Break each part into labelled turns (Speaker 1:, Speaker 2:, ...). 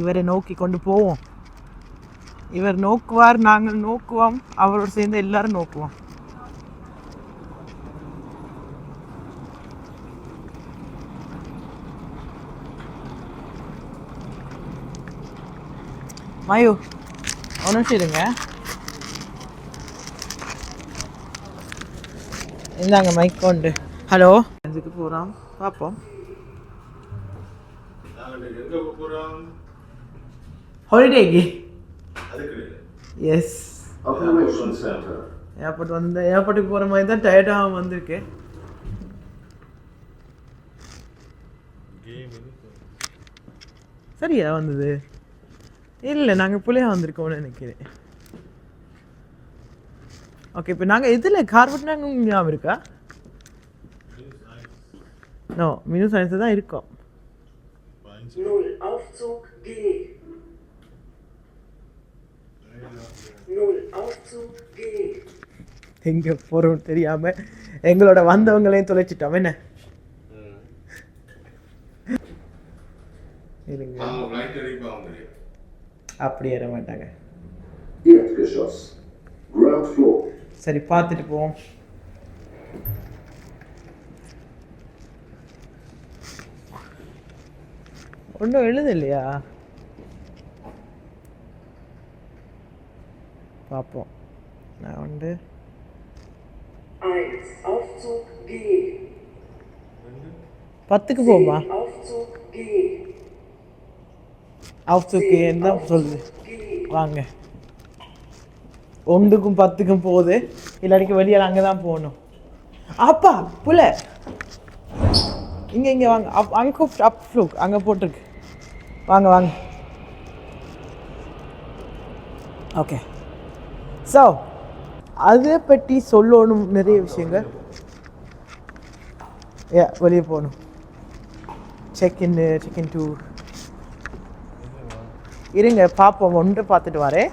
Speaker 1: இவரை நோக்கி கொண்டு போவோம். இவர் நோக்குவார் நாங்கள் நோக்குவோம். அவரோடு சேர்ந்து எல்லாரும் நோக்குவோம். மாயு ஒரு நிமிஷம் இருங்க. இந்தாங்க மைக் கொண்டு ஹலோ. இதுக்கு போகிறோம் பார்ப்போம் ஹாலிடேக்கு எஸ். ஏர்போர்ட் வந்து ஏர்போர்ட்டுக்கு போகிற மாதிரி தான் டயர்டாக வந்திருக்கு. சரியா வந்தது? இல்லை நாங்கள் புள்ளையா வந்திருக்கோம்னு நினைக்கிறேன். ஓகே இப்போ நாங்கள் எதில்? கார்பெட் நாங்கள் ஞாபகம் இருக்கா? நோ மினு சயின்ஸ் தான் இருக்கோம்.
Speaker 2: Null Aufzug G.
Speaker 1: எங்கே போகிறோம் தெரியாமல் எங்களோட வந்தவங்களையும் தொலைச்சிட்டோம். என்ன? இருங்க. அப்படி ஏற மாட்டாங்க.
Speaker 3: Erdgeschoss. Ground floor.
Speaker 1: சரி பார்த்துட்டு போவோம். ஒன்றும் எழுது பார்ப்போம். நான் வந்து
Speaker 2: 1. Aufzug G.
Speaker 1: பத்துக்கு போமா
Speaker 2: Aufzug G.
Speaker 1: அவுத்துக்கு என்ன சொல்லுது. வாங்க. ஒன்றுக்கும் பத்துக்கும் போகுது. இல்லாட்டிக்கு வெளியே அங்கே தான் போகணும். அப்பா புள்ள இங்கே இங்கே வாங்க. அப் அங்கே அப் ஃப்ளூக் அங்கே போட்டிருக்கு. வாங்க வாங்க. ஓகே. ஸோ அதை பற்றி சொல்லணும் நிறைய விஷயங்கள். ஏ வெளியே போகணும். Check in check in two இருங்க பார்ப்போம் ஒன்று பார்த்துட்டு வரேன்.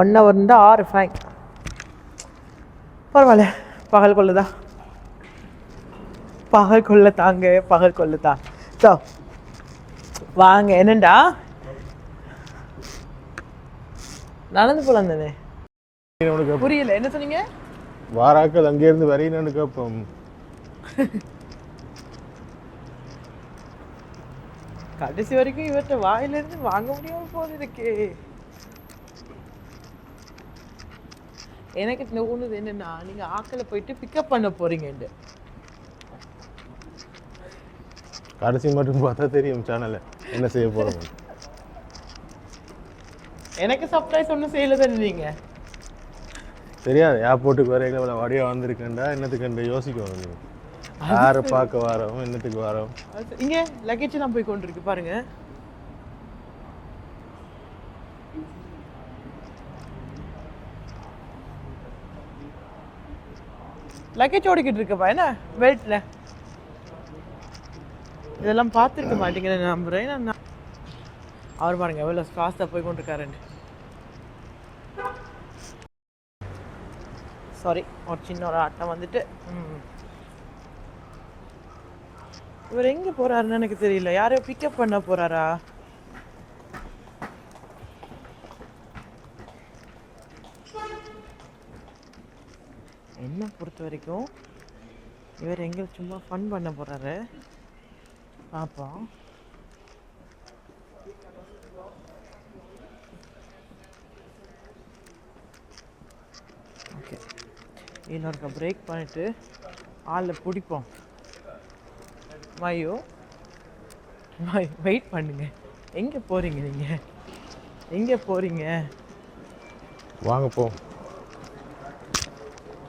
Speaker 1: ஒன் ஹவர் இருந்தால் ஆறு ஃபைன் பரவாயில்ல. பகல் கொள்ளுதா பகல் கொள்ள தாங்க பகல் கொள்ளுதா ஸோ வாங்க என்னண்டா? நடந்து போலாம் தானே? புரியல என்ன சொன்னீங்க?
Speaker 4: வாராக்கள் அங்கேருந்து வரையினு கேட்போம்
Speaker 1: கடைசி வரைக்கும் இவர்கிட்ட வாயிலிருந்து வாங்க முடியாம போகுது இருக்கே எனக்கு தோணுது என்னன்னா நீங்க ஆக்களை போயிட்டு பிக்கப் பண்ண போறீங்கன்னு
Speaker 4: கடைசி மட்டும் பார்த்தா தெரியும் சேனல்ல என்ன செய்ய போறோம்
Speaker 1: எனக்கு சர்ப்ரைஸ் ஒன்றும் செய்யல தானே நீங்க?
Speaker 4: தெரியாது. ஏர்போர்ட்டுக்கு வரையில இவ்வளோ வடியா வந்திருக்கேன்டா என்னத்துக்கு யோசிக்கணும் நீ. யாரை பார்க்க வரோம் என்னத்துக்கு வரோம்?
Speaker 1: இங்க லக்கேஜ் தான் போய் கொண்டிருக்கு பாருங்க. லக்கேஜ் ஓடிக்கிட்டு இருக்குப்பா என்ன? பெல்ட்ல இதெல்லாம் பார்த்துருக்க மாட்டேங்கிறேன் நம்புறேன். நான் அவர் பாருங்க எவ்வளோ ஃபாஸ்ட்டாக போய் கொண்டிருக்காருன்னு சாரி ஒரு சின்ன ஒரு ஆட்டம் வந்துட்டு ம். இவர் எங்க போறாருன்னு எனக்கு தெரியல. யாரையோ பிக்கப் பண்ண போறாரா? என்ன பொறுத்த வரைக்கும் இவர் எங்க சும்மா ஃபன் பண்ண போறாரு? பார்ப்போம் ஓகே இன்னொருக்க பிரேக் பண்ணிட்டு ஆளில் பிடிப்போம். மாய் வெயிட் பண்ணுங்க. எங்கே போகிறீங்க நீங்கள் எங்கே போகிறீங்க
Speaker 4: வாங்க போ.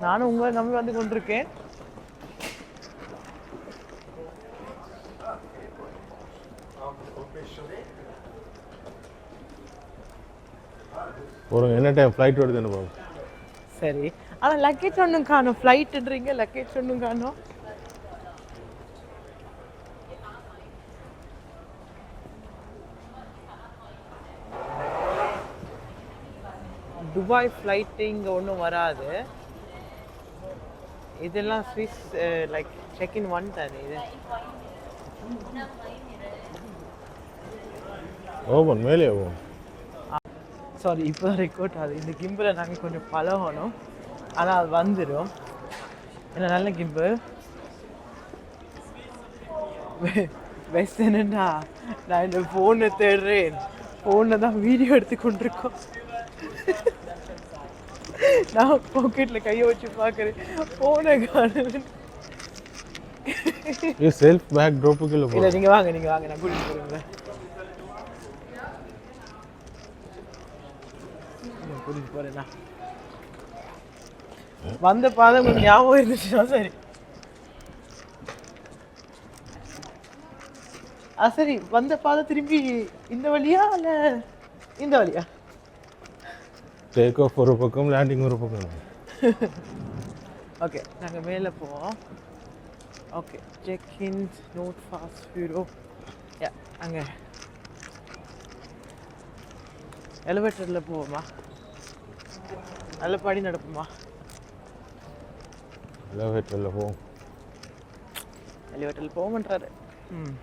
Speaker 1: நானும் உங்களை நம்பி வந்து கொண்டிருக்கேன்.
Speaker 4: போகிறோம் என்ன டைம் ஃப்ளைட் வருது என்ன பாபு?
Speaker 1: சரி. ஆனால் லக்கேஜ் ஒன்றும் காணும். ஃப்ளைட்டுன்றீங்க லக்கேஜ் ஒன்றும் காணும். துபாய் ஃப்ளைட்டு இங்கே ஒன்றும் வராது. இதெல்லாம் Swiss like check in one தானே இது?
Speaker 4: ஓபன் மேலே ஓபன்
Speaker 1: சாரி இப்போ ரெக்கார்ட் ஆகுது இந்த கிம்பில் நாங்கள் கொஞ்சம் பழகணும். ஆனால் அது வந்துடும் ஏன்னா நல்ல கிம்பு பெஸ்ட் என்னன்னா நான் இந்த ஃபோனை தேடுறேன். ஃபோனில் தான் வீடியோ எடுத்து கொண்டிருக்கோம். நான் பாக்கெட்டில் கையை வச்சு பார்க்குறேன். ஃபோனை
Speaker 4: இது செல்ஃப் பேக் ட்ராப்புக்குள்ள
Speaker 1: இல்லை நீங்கள் வாங்க நீங்கள் வாங்க. நான் கூட்டிகிட்டு போகிறேன் கூட்டிகிட்டு போகிறேண்ணா வந்த பாதை உங்களுக்கு ஞாபகம் இருந்துச்சுன்னா சரி. ஆ சரி வந்த பாதை திரும்பி இந்த வழியா இல்லை இந்த வழியா?
Speaker 4: டேக் ஆஃப் ஒரு பக்கம் லேண்டிங் ஒரு பக்கம்.
Speaker 1: ஓகே நாங்கள் மேலே போவோம். Okay check in not fast hero யா அங்கே. எலிவேட்டரில் போவோமா? நல்ல படி நடப்போமா
Speaker 4: எலவேட்டரில் போகும்
Speaker 1: எலிவேட்டரில் போகமாட்டாரு. ம்.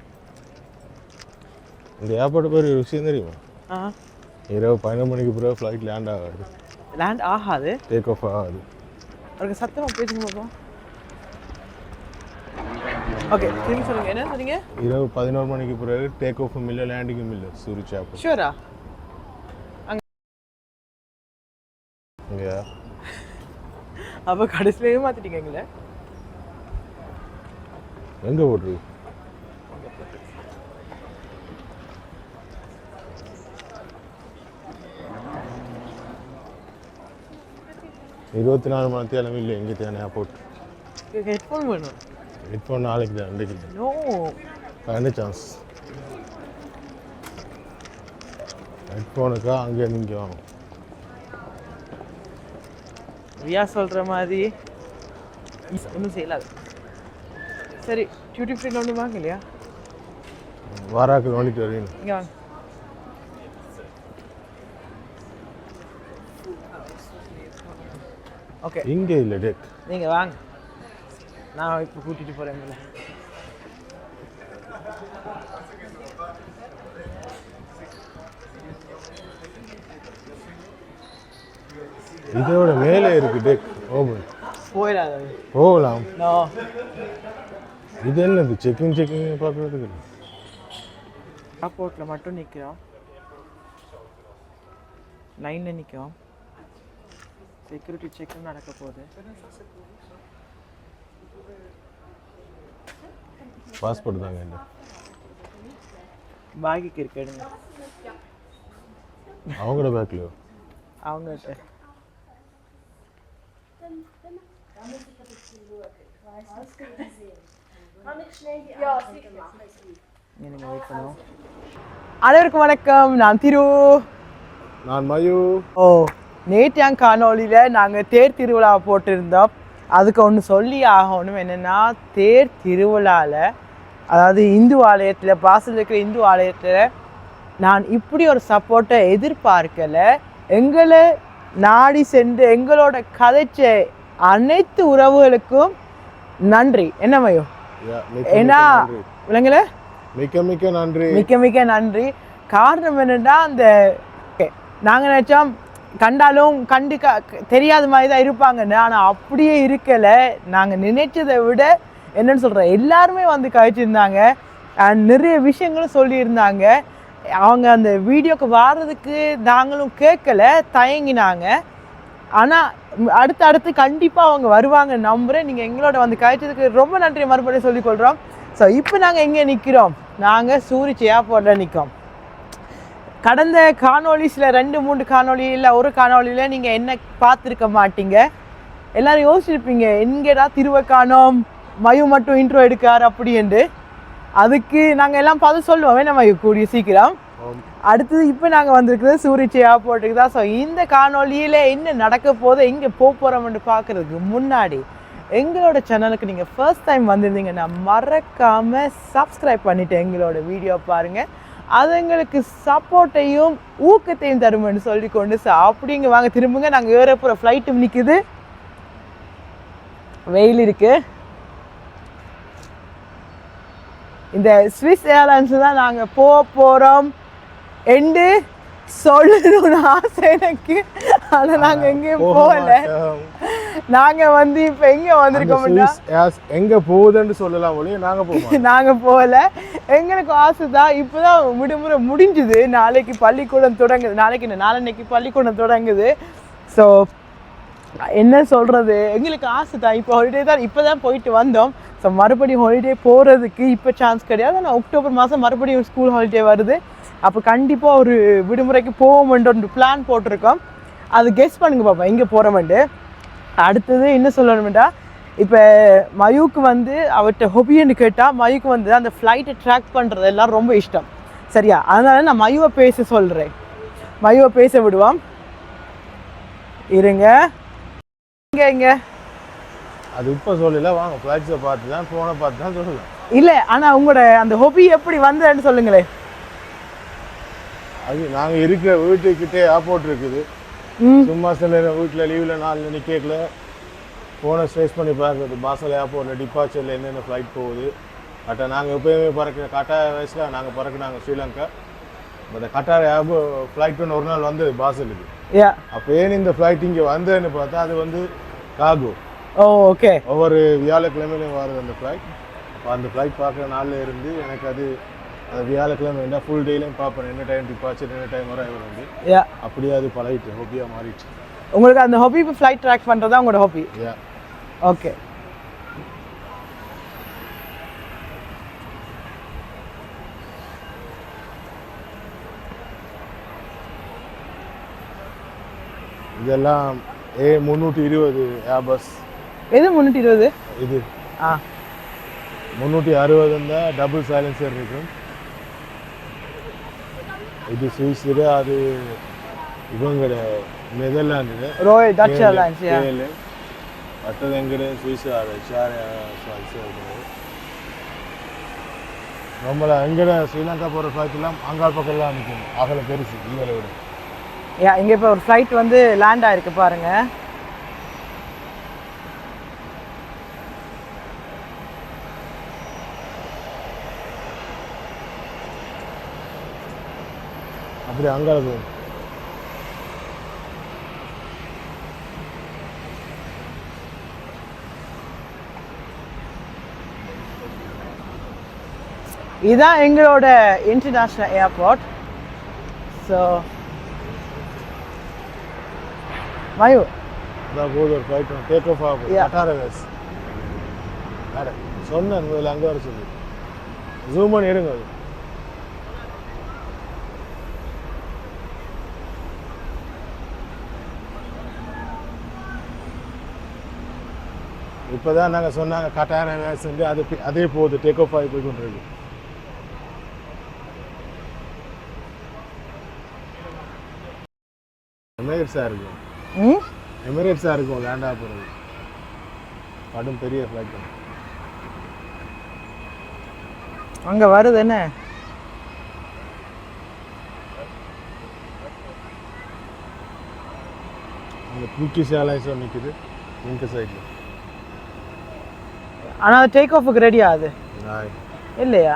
Speaker 4: இந்த ஏர்போர்ட் பேர் ஒரு விஷயம் தெரியுமா?
Speaker 1: ஆ.
Speaker 4: இரவு பதினொரு மணிக்கு பிறகு ஃப்ளைட் லேண்ட் ஆகாது.
Speaker 1: லேண்ட் ஆகாது?
Speaker 4: டேக் ஆஃப் ஆகாது.
Speaker 1: அவருக்கு சத்தமாக பேசுங்க பாப்போம். ஓகே திரும்பி சொல்லுங்க. என்ன சொன்னீங்க?
Speaker 4: இரவு பதினோரு மணிக்கு பிறகு டேக் ஆஃபும் இல்லை லேண்டிங்கும் இல்லை சூரிச் ஏர்போர்ட்
Speaker 1: ஷூரா அப்போ கடைசியிலேயே மாற்றிட்டீங்க எங்களை?
Speaker 4: எங்கே போட்டுருக்கு இருபத்தி நாலு மணி தேவை இல்லை எங்கே தேவை? ஏர்போர்ட்
Speaker 1: ஹெட்ஃபோன் வேணும்.
Speaker 4: ஹெட்ஃபோன் நாளைக்கு தான்
Speaker 1: நோ
Speaker 4: ரெண்டு சான்ஸ் ஹெட்ஃபோனுக்கா அங்கே நீங்கள் வாங்க
Speaker 1: ரியா சொல்கிற மாதிரி ஒன்றும் செய்யலாது. சரி டியூட்டி ஃப்ரீல ஒன்று வாங்க இல்லையா?
Speaker 4: வாராக்கள் வந்துட்டு வரீங்க
Speaker 1: இங்கே வாங்க. ஓகே
Speaker 4: இங்கே இல்லை டேக்.
Speaker 1: நீங்கள் வாங்க. நான் இப்போ கூட்டிகிட்டு போகிறேன்
Speaker 4: இதோட மேலே இருக்கு டேக் ஓபன் போகலாம். இது என்னது? செக்கிங் செக்கிங் பார்க்குறதுக்கு
Speaker 1: ஏர்போர்ட்டில் மட்டும் நிற்கிறோம் லைனில் நிற்கிறோம் செக்யூரிட்டி செக்கும் நடக்க போகுது.
Speaker 4: பாஸ்போர்ட் தாங்க இல்லை
Speaker 1: பாகிக்கு இருக்கு எடுங்க.
Speaker 4: அவங்களோட பேக்லையோ
Speaker 1: பண்ணுவோம் அனைவருக்கும் வணக்கம். நான் திரு.
Speaker 4: நான் மயூ.
Speaker 1: ஓ நேற்றையாங் காணொளியில் நாங்கள் தேர் திருவிழா போட்டிருந்தோம். அதுக்கு ஒன்று சொல்லி ஆகணும் என்னென்னா தேர் திருவிழாவில் அதாவது இந்து ஆலயத்தில் பாசல் இருக்கிற இந்து ஆலயத்தில் நான் இப்படி ஒரு சப்போர்ட்டை எதிர்பார்க்கல. எங்களை நாடி சென்று எங்களோட கதைச்ச அனைத்து உறவுகளுக்கும் நன்றி. என்ன மயோ? ஏன்னா. விலங்குல
Speaker 4: மிக்க மிக்க நன்றி.
Speaker 1: மிக்க மிக்க நன்றி. காரணம் என்னன்னா அந்த நாங்கள் நினச்சோம் கண்டாலும் கண்டு க தெரியாத மாதிரி தான் இருப்பாங்கன்னு ஆனால் அப்படியே இருக்கலை. நாங்கள் நினைச்சதை விட என்னன்னு சொல்கிறேன் எல்லாருமே வந்து கழிச்சிருந்தாங்க. அண்ட் நிறைய விஷயங்களும் சொல்லியிருந்தாங்க. அவங்க அந்த வீடியோக்கு வர்றதுக்கு நாங்களும் கேட்கல தயங்கினாங்க. ஆனால் அடுத்து அடுத்து கண்டிப்பாக அவங்க வருவாங்க. நம்புகிறேன் நீங்கள் எங்களோட வந்து கழிச்சதுக்கு ரொம்ப நன்றி. மறுபடியும் சொல்லிக்கொள்கிறோம் ஸோ இப்போ நாங்கள் எங்கே நிற்கிறோம் நாங்கள் சூரிச் ஏர்போர்ட்டில் நிற்கிறோம் கடந்த காணொளிஸில் ரெண்டு மூணு இல்லை ஒரு காணொலியில் நீங்கள் என்ன பார்த்துருக்க மாட்டீங்க? எல்லோரும் யோசிச்சிருப்பீங்க எங்கேடா திருவ மயு மட்டும் இன்ட்ரோ எடுக்கார் அப்படின்ட்டு அதுக்கு நாங்கள் எல்லாம் பார்த்து சொல்லுவோம். நம்ம மயு? கூடிய சீக்கிரம். அடுத்தது இப்போ நாங்கள் வந்திருக்கிறது சூரிச்சி ஏர்போர்ட்டுக்கு தான். ஸோ இந்த காணொலியில் என்ன நடக்க போதோ எங்கே போக போகிறோம்னு பார்க்குறதுக்கு முன்னாடி எங்களோட சேனலுக்கு நீங்கள் ஃபர்ஸ்ட் டைம் வந்திருந்தீங்கன்னா மறக்காமல் சப்ஸ்கிரைப் பண்ணிவிட்டு எங்களோட வீடியோ பாருங்கள் அது எங்களுக்கு சப்போர்ட்டையும் ஊக்கத்தையும் தருமென்னு சொல்லி கொண்டு ஸோ அப்படிங்க வாங்க. திரும்புங்க நாங்கள் ஏற போகிற ஃப்ளைட்டும் நிற்குது வெயில் இருக்குது இந்த ஸ்விஸ் ஏர்லைன்ஸ் தான் நாங்கள் போக போகிறோம் எண்டு சொல்லணும்னு ஆசை எனக்கு. ஆனா நாங்க எங்கேயும்
Speaker 4: போக
Speaker 1: போகல.
Speaker 4: மாட்டோம்.
Speaker 1: நாங்க வந்து இப்ப எங்க
Speaker 4: Airs எங்க போகுதுன்னு சொல்லலாம் ஒழிய நாங்க போக மாட்டோம்.
Speaker 1: நாங்க போகல. எங்களுக்கு ஆசை தான். இப்போதான் விடுமுறை முடிஞ்சுது. நாளைக்கு பள்ளிக்கூடம் தொடங்குது. நாளைக்கு என்ன? நாளன்னைக்கு பள்ளிக்கூடம் தொடங்குது. ஸோ என்ன சொல்றது? எங்களுக்கு ஆசை தான். இப்போ ஹாலிடே தான். இப்போ தான் போயிட்டு வந்தோம். ஸோ மறுபடியும் ஹாலிடே போகிறதுக்கு இப்போ சான்ஸ் கிடையாது. ஆனால் அக்டோபர் மாதம் மறுபடியும் ஸ்கூல் ஹாலிடே வருது. அப்போ கண்டிப்பாக ஒரு விடுமுறைக்கு போவோம்ன்ற ஒரு பிளான் போட்டிருக்கோம். அது கெஸ் பண்ணுங்க பாப்பா எங்கே போகிறோமெண்டு அடுத்தது என்ன சொல்லணும்டா? இப்போ மயூக்கு வந்து அவர்கிட்ட ஹொபின்னு கேட்டால் மயுக்கு வந்து அந்த ஃப்ளைட்டை ட்ராக் பண்ணுறது எல்லாம் ரொம்ப இஷ்டம். சரியா? அதனால நான் மயுவை பேச சொல்கிறேன் மயுவை பேச விடுவோம். இருங்க. இங்கே இங்கே.
Speaker 4: அது இப்ப சொல்லல வாங்க ஃபிளைட்ஸை பார்த்து தான் போனை பார்த்து தான் சொல்லலாம்.
Speaker 1: இல்லை ஆனால் உங்களோட அந்த ஹொபி எப்படி வந்ததுன்னு சொல்லுங்களேன்.
Speaker 4: அது நாங்க இருக்கிற வீட்டுக்கிட்டே ஏர்போர்ட் இருக்குது. சும்மா சில வீட்டில் லீவில் நாலு நிற்கல ஃபோனை ஸ்ட்ரெஸ் பண்ணி பார்க்குறது. பாசல் ஏர்போர்ட்டில் டிபார்ச்சரில் என்னென்ன ஃப்ளைட் போகுது. அட்டா நாங்கள் எப்போயுமே பறக்கிற கட்டாய வயசில் நாங்கள் பறக்குனாங்க ஸ்ரீலங்கா. அந்த கட்டாய ஏர்போ ஃப்ளைட் ஒன்று ஒரு நாள் வந்தது பாசலுக்கு அப்போ ஏன் இந்த ஃப்ளைட் இங்கே வந்ததுன்னு பார்த்தா அது வந்து காகோ
Speaker 1: ஓகே.
Speaker 4: ஒவ்வொரு வியாழக்கிழமையிலையும் வருது அந்த ஃப்ளைட் அந்த ஃப்ளைட் பார்க்குற நாளில் இருந்து எனக்கு அது அந்த வியாழக்கிழமை இருந்தால் ஃபுல் டேலையும் பார்ப்பேன். என்ன டைம் டிபார்ச்சர் என்ன டைம் வர வந்து.
Speaker 1: யா.
Speaker 4: அப்படியே அது பழகிட்டு ஹோபியாக மாறிடுச்சு.
Speaker 1: உங்களுக்கு அந்த ஹாபி இப்போ ஃப்ளைட் ட்ராக் பண்ணுறது தான் உங்களோட ஹாபி
Speaker 4: யா.
Speaker 1: ஓகே.
Speaker 4: இதெல்லாம் ஏ முந்நூற்றி இருபது ஏபஸ்
Speaker 1: எது முந்நூற்றி இருபது?
Speaker 4: இது.
Speaker 1: ஆ.
Speaker 4: முந்நூற்றி அறுபது இருந்தால் டபுள் சைலன்சர் இருக்கும். இது சுவிஸில் அது இவங்கட நெதர்லாண்டு.
Speaker 1: ரோயல் டச் ஏர்லைன்ஸ்
Speaker 4: மற்றது எங்கட சுவிஸ் நம்மள எங்கட ஸ்ரீலங்கா போகிற ஃப்ளைட்லாம் அங்காள் பக்கம்லாம் நிற்கும் அகல பெருசு இவரை விட.
Speaker 1: இங்கே இப்போ ஒரு ஃப்ளைட் வந்து லேண்ட் ஆயிருக்கு பாருங்க.
Speaker 4: அப்படி அங்கால போகும்
Speaker 1: இதுதான் எங்களோட இன்டர்நேஷ்னல் ஏர்போர்ட் ஸோ
Speaker 4: போகுது ஒரு ஃப்ளைட் டேக் ஆஃப் ஆகும் வேஸ் வேற சொன்னேன் முதல்ல அங்கே வர சொல்லி. ஜூம் பண்ணி எடுங்க அது. இப்போதான் நாங்கள் சொன்னாங்க கட்டார வேஸ் அது அதே போகுது டேக் ஆஃப் ஆகி போய் கொண்டு இருக்கு எமிரேட்ஸாக இருக்கும். எமிரேட்ஸாக இருக்கும் லேண்டாக போகிறது கடும் பெரிய ஃப்ளைட்
Speaker 1: அங்கே வருது என்ன?
Speaker 4: அந்த தூக்கி சேலாய்ஸும் நிற்குது இந்த சைடில்
Speaker 1: ஆனால் டேக் ஆஃபுக்கு ரெடி ஆகுது இல்லையா?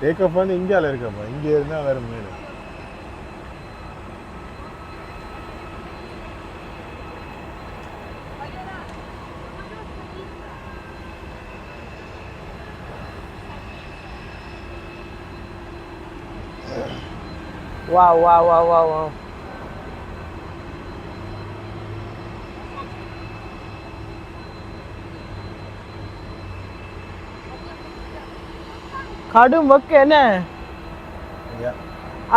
Speaker 4: டேக் ஆஃப் வந்து இந்தியாவில் இருக்கப்பா இங்கே இருந்தால் வேறு மீன்.
Speaker 1: வா வா வா வா வா கடும் வக்க என்ன.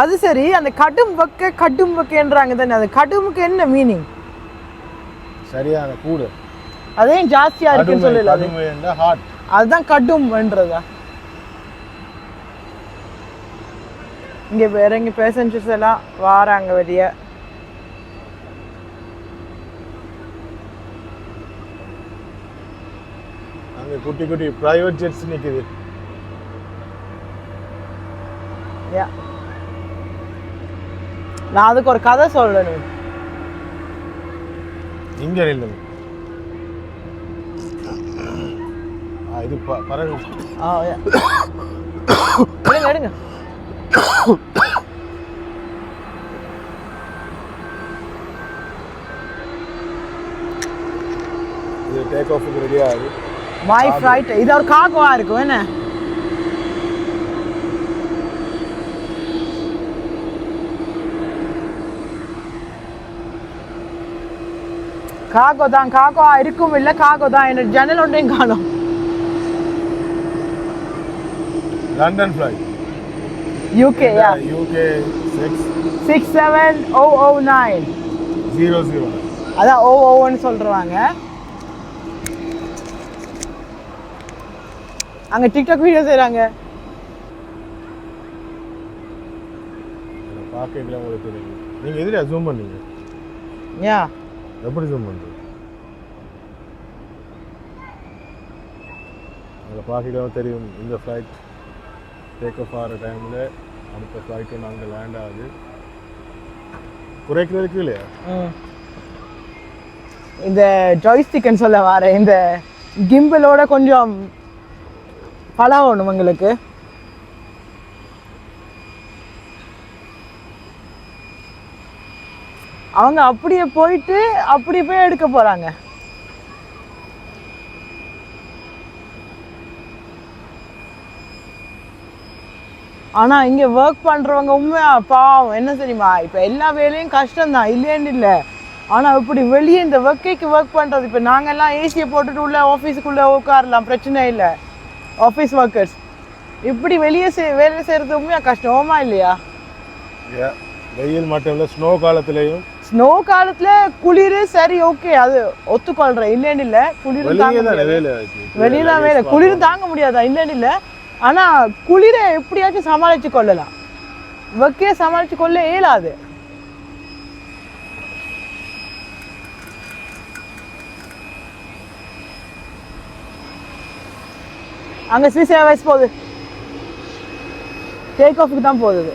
Speaker 1: அது சரி அந்த கடும் வக்க கடும் வக்கன்றாங்க தானே அது கடுமுக்கு என்ன மீனிங்
Speaker 4: சரியான கூடு.
Speaker 1: அதையும் ஜாஸ்தியா இருக்குன்னு சொல்லல அது.
Speaker 4: ஹாட்
Speaker 1: அதுதான் கடும்ன்றதா இங்க வேற இங்க பேசஞ்சர்ஸ் எல்லாம் வாராங்க வெளிய.
Speaker 4: அங்கே குட்டி குட்டி ப்ரைவேட் ஜெட்ஸ் நிற்குது
Speaker 1: யா நான் அதுக்கு ஒரு கதை சொல்லணும்
Speaker 4: இங்கே நில்லுங்க இது ப- பறவை
Speaker 1: ஆ. எடுங்க எடுங்க.
Speaker 4: இது டேக் ஆஃபுக்கு ரெடி ஆகுது.
Speaker 1: மை ஃப்ரைட் இது ஒரு காக்கோவா இருக்கும் என்ன? காக்கோ தான் காக்கோ இருக்கும் இல்ல காக்கோ தான். என்ன ஜன்னல் ஒன்றையும் காணும்.
Speaker 4: London flight
Speaker 1: UK yeah
Speaker 4: UK six
Speaker 1: six seven O O nine
Speaker 4: zero zero
Speaker 1: அதான் ஓ ஓன்னு சொல்றாங்க. அங்க டிக்டாக் வீடியோ செய்றாங்க.
Speaker 4: பார்க்கல உங்களுக்கு நீங்கள் எதில் ஜூம் பண்ணீங்க?
Speaker 1: யா
Speaker 4: எப்படி சம்பந்தம் பண்ணுறது அதில் தெரியும் இந்த ஃப்ளைட் டேக் ஆஃப் ஆகிற டைமில் அடுத்த ஃப்ளைட் நாங்கள் லேண்ட் ஆகுது. குறைக்கிறதுக்கு இல்லையா
Speaker 1: இந்த ஜாய்ஸ்டிக்னு சொல்ல வர இந்த கிம்பிளோட கொஞ்சம் பழகணும் உங்களுக்கு. அவங்க அப்படியே போயிட்டு அப்படியே போய் எடுக்க போறாங்க. ஆனா இங்க ஒர்க் பண்றவங்க உண்மையா பாவம். என்ன தெரியுமா? இப்ப எல்லா வேலையும் கஷ்டம்தான் இல்லைன்னு இல்லை. ஆனா இப்படி வெளியே இந்த ஒர்க்கைக்கு ஒர்க் பண்றது இப்ப நாங்கெல்லாம் ஏசியை போட்டுட்டு உள்ள ஆஃபீஸுக்குள்ள உட்காரலாம் பிரச்சனை இல்லை. ஆஃபீஸ் ஒர்க்கர்ஸ் இப்படி வெளியே செய் வேலை செய்யறது உண்மையா கஷ்டமா இல்லையா?
Speaker 4: வெயில் மட்டும் இல்லை ஸ்னோ காலத்துலேயும்
Speaker 1: ஸ்னோ காலத்துல குளிர் சரி ஓகே அது ஒத்துக்கொள்றேன் இல்லைன்னு இல்லை குளிர் வெளியில வேலை. குளிர் தாங்க முடியாதா இல்லைன்னு இல்லை ஆனா குளிரை எப்படியாச்சும் சமாளிச்சு கொள்ளலாம். வெக்கையை சமாளிச்சு கொள்ள இயலாது. அங்க ஸ்விஸ் ஏர்வேஸ் போகுது. டேக் ஆஃபுக்கு தான் போகுது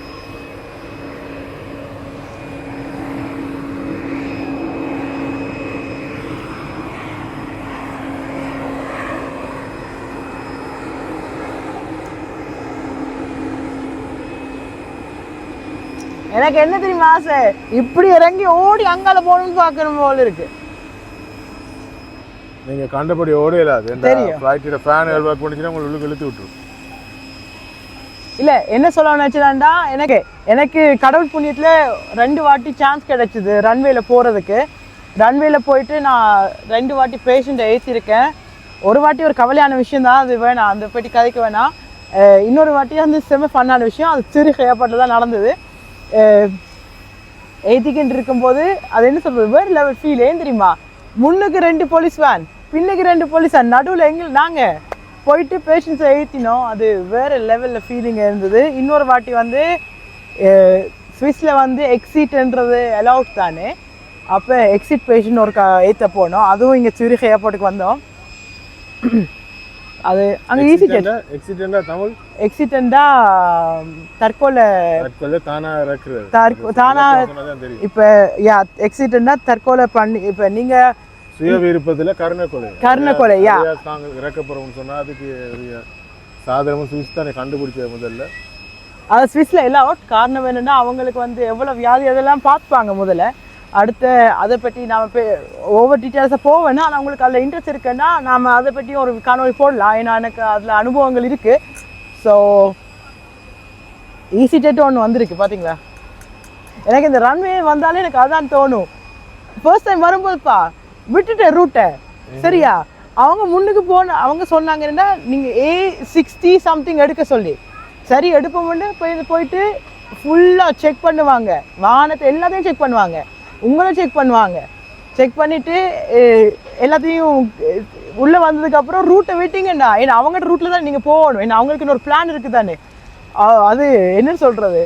Speaker 1: எனக்கு என்ன தெரியுமா ஆசை? இப்படி இறங்கி ஓடி அங்கால போகணும்னு பார்க்கணும் போல இருக்கு.
Speaker 4: நீங்கள் கண்டபடி ஓடையில அது
Speaker 1: தெரியும்.
Speaker 4: ஃப்ளைட்டோட ஃபேன் ஒர்க் பண்ணிச்சுன்னா உங்களுக்கு உள்ளுக்கு இழுத்து விட்டுரும்.
Speaker 1: இல்ல என்ன சொல்ல நினைச்சலாண்டா எனக்கு எனக்கு கடவுள் புண்ணியத்துல ரெண்டு வாட்டி சான்ஸ் கிடைச்சிது ரன்வேல போறதுக்கு. ரன்வேல போயிட்டு நான் ரெண்டு வாட்டி பேஷண்ட்டை ஏற்றிருக்கேன் ஒரு வாட்டி ஒரு கவலையான விஷயம் தான் அது வேணாம். அந்த பெட்டி கதைக்க வேணாம். இன்னொரு வாட்டி வந்து செம ஃபன்னான விஷயம் அது சிறு ஏற்பாட்டில் தான் நடந்தது. ஏற்றிக்கிட்டு இருக்கும்போது அது என்ன சொல்கிறது வேறு லெவல் ஃபீல் ஏன் தெரியுமா? முன்னுக்கு ரெண்டு போலீஸ் வேன் பின்னுக்கு ரெண்டு போலீஸ் வேன் நடுவில் எங்க நாங்கள் போயிட்டு பேஷண்ட்ஸை ஏற்றினோம் அது வேறு லெவலில் ஃபீலிங் இருந்தது. இன்னொரு வாட்டி வந்து ஸ்விஸில் வந்து எக்ஸிட்ன்றது அலவுட் தானே? அப்போ எக்ஸிட் பேஷண்ட் ஒரு க ஏற்ற போனோம். அதுவும் இங்கே சிறுகை ஏர்போர்ட்டுக்கு வந்தோம். அது அங்கே ஈஸி செக்
Speaker 4: எக்ஸிடெண்டாக தமிழ்?
Speaker 1: எக்ஸிட்டண்டா தற்கொலை.
Speaker 4: தற்கொலை தானாக இறக்குறது.
Speaker 1: தானா
Speaker 4: தான்
Speaker 1: இப்போ யா எக்ஸிட்டண்டா தற்கொலை பண்ணி இப்போ நீங்கள்
Speaker 4: சுய விருப்பத்தில் கருணை கொலை
Speaker 1: கருணை கொலை, யா.
Speaker 4: நிறையா தாங்க இறக்க போகிறோம்னு சொன்னால் அதுக்கு சாதகமும் சுவிஸ் தானே கண்டுபிடிச்சது முதல்ல.
Speaker 1: அது ஸ்விஸ்ல எல்லாம் out. காரணம் என்னன்னா அவங்களுக்கு வந்து எவ்வளோ வியாதி அதெல்லாம் பார்ப்பாங்க முதல்ல. அடுத்து அதை பற்றி நாம் ஒவ்வொரு டீட்டெயில்ஸை போவேன்னா ஆனால் அவங்களுக்கு அதில் இன்ட்ரெஸ்ட் இருக்குன்னா நாம் அதை பற்றி ஒரு காணொலி போடலாம். ஏன்னா எனக்கு அதில் அனுபவங்கள் இருக்குது ஸோ ஈஸி டெட் ஒன்று வந்திருக்கு பார்த்தீங்களா எனக்கு இந்த ரன்வே வந்தாலே எனக்கு அதான் தோணும். ஃபர்ஸ்ட் டைம் வரும்போதுப்பா விட்டுட்டேன் ரூட்டை சரியா? அவங்க முன்னுக்கு போன அவங்க சொன்னாங்க என்னன்னா நீங்கள் ஏ சிக்ஸ்டி சம்திங் எடுக்க சொல்லி. சரி எடுப்போம்னு போய் போயிட்டு ஃபுல்லாக செக் பண்ணுவாங்க. வாகனத்தை எல்லாத்தையும் செக் பண்ணுவாங்க. உங்களை செக் பண்ணுவாங்க. செக் பண்ணிவிட்டு எல்லாத்தையும் உள்ளே வந்ததுக்கப்புறம் ரூட்டை விட்டீங்கண்ணா ஏன்னா அவங்கள்ட்ட ரூட்டில் தான் நீங்கள் போகணும். ஏன்னா அவங்களுக்கு ஒரு பிளான் இருக்குது தானே அது என்னன்னு சொல்கிறது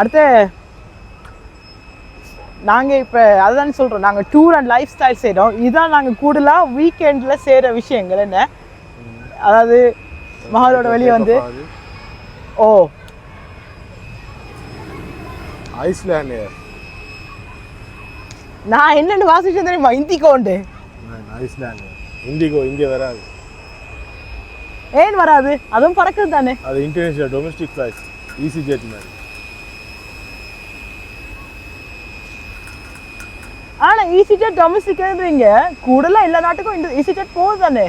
Speaker 1: அடுத்து நாங்கள் இப்போ அதுதான் சொல்கிறோம் நாங்கள் டூர் அண்ட் லைஃப் ஸ்டைல் செய்கிறோம் இதுதான் நாங்கள் கூடுதலாக வீக்கெண்டில் செய்கிற விஷயங்கள் என்ன? அதாவது மகளோட வெளியே வந்து ஓ.
Speaker 4: ஐஸ்லாண்ட்
Speaker 1: நான் என்னென்னு வாசிச்சேன் தெரியுமா? இந்திக்கோண்டு
Speaker 4: ஐஸ்லாண்டு இண்டிகோ இங்கே வராது.
Speaker 1: ஏன் வராது? அதுவும் பறக்குது தானே.
Speaker 4: அது international domestic flight easyJet மாதிரி.
Speaker 1: ஆனா ஈஸிஜெட் டொமஸ்டிக்ன்றீங்க கூடலாம் எல்லா நாட்டுக்கும் இந்த ஈஸிஜெட் போகுது தானே.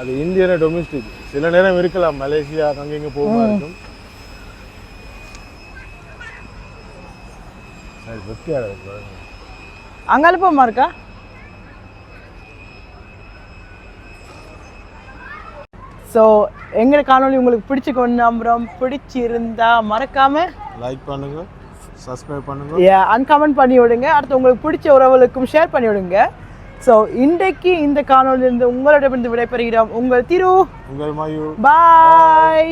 Speaker 4: அது இந்தியன டொமஸ்டிக் சில நேரம் இருக்கலாம். மலேசியா அங்கே இங்கே போகுமா இருக்கும்.
Speaker 1: அனுப்பமா இருக்கா ஸோ எங்கள் காணொளி உங்களுக்கு பிடிச்சிக்கொண்டு நம்புறோம். பிடிச்சிருந்தா மறக்காம
Speaker 4: லைக் பண்ணுங்க சப்ஸ்கிரைப் பண்ணுங்க.
Speaker 1: அன்கமெண்ட் பண்ணி விடுங்க. அடுத்து உங்களுக்கு பிடிச்ச உறவுகளுக்கும் ஷேர் பண்ணி விடுங்க. ஸோ இன்றைக்கு இந்த காணொலியிலிருந்து உங்களிடமிருந்து விடைபெறுகிறோம். உங்கள் திரு
Speaker 4: உங்கள் மயூர்.
Speaker 1: பாய்